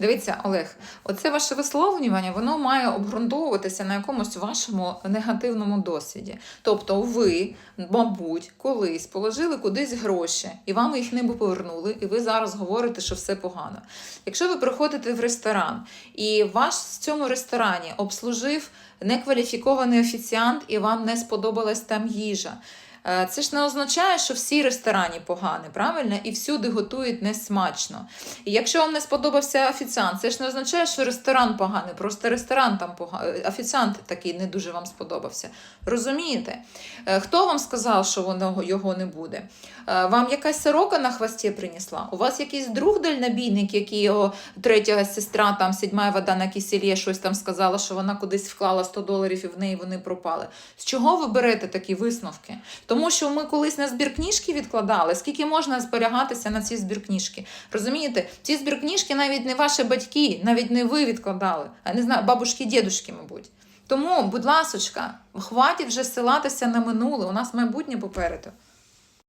Дивіться, Олег, оце ваше висловлювання, воно має обґрунтовуватися на якомусь вашому негативному досвіді. Тобто, ви, мабуть, колись положили кудись гроші, і вам їх не повернули, і ви зараз говорите, що все погано. Якщо ви приходите в ресторан, і вас в цьому ресторані обслужив некваліфікований офіціант, і вам не сподобалась там їжа. Е, Це ж не означає, що всі ресторані погані, правильно? І всюди готують несмачно. І якщо вам не сподобався офіціант, це ж не означає, що ресторан поганий, просто ресторан там поганий, офіціант такий не дуже вам сподобався. Розумієте? Е, Хто вам сказав, що воно його не буде? Е, Вам якась сорока на хвості принесла? У вас якийсь друг дальнобійник, який його третя сестра, там сідьмає вода на кисельє, щось там сказала, що вона кудись вклала 100 доларів і в неї вони пропали. З чого ви берете такі висновки? Тому що ми колись на збіркнижки відкладали, скільки можна зберігатися на ці збіркнижки. Розумієте, ці збіркнижки навіть не ваші батьки, навіть не ви відкладали, а не знаю, бабушки, дідушки, мабуть. Тому, будь ласочка, хватить вже ссилатися на минуле, у нас майбутнє попереду.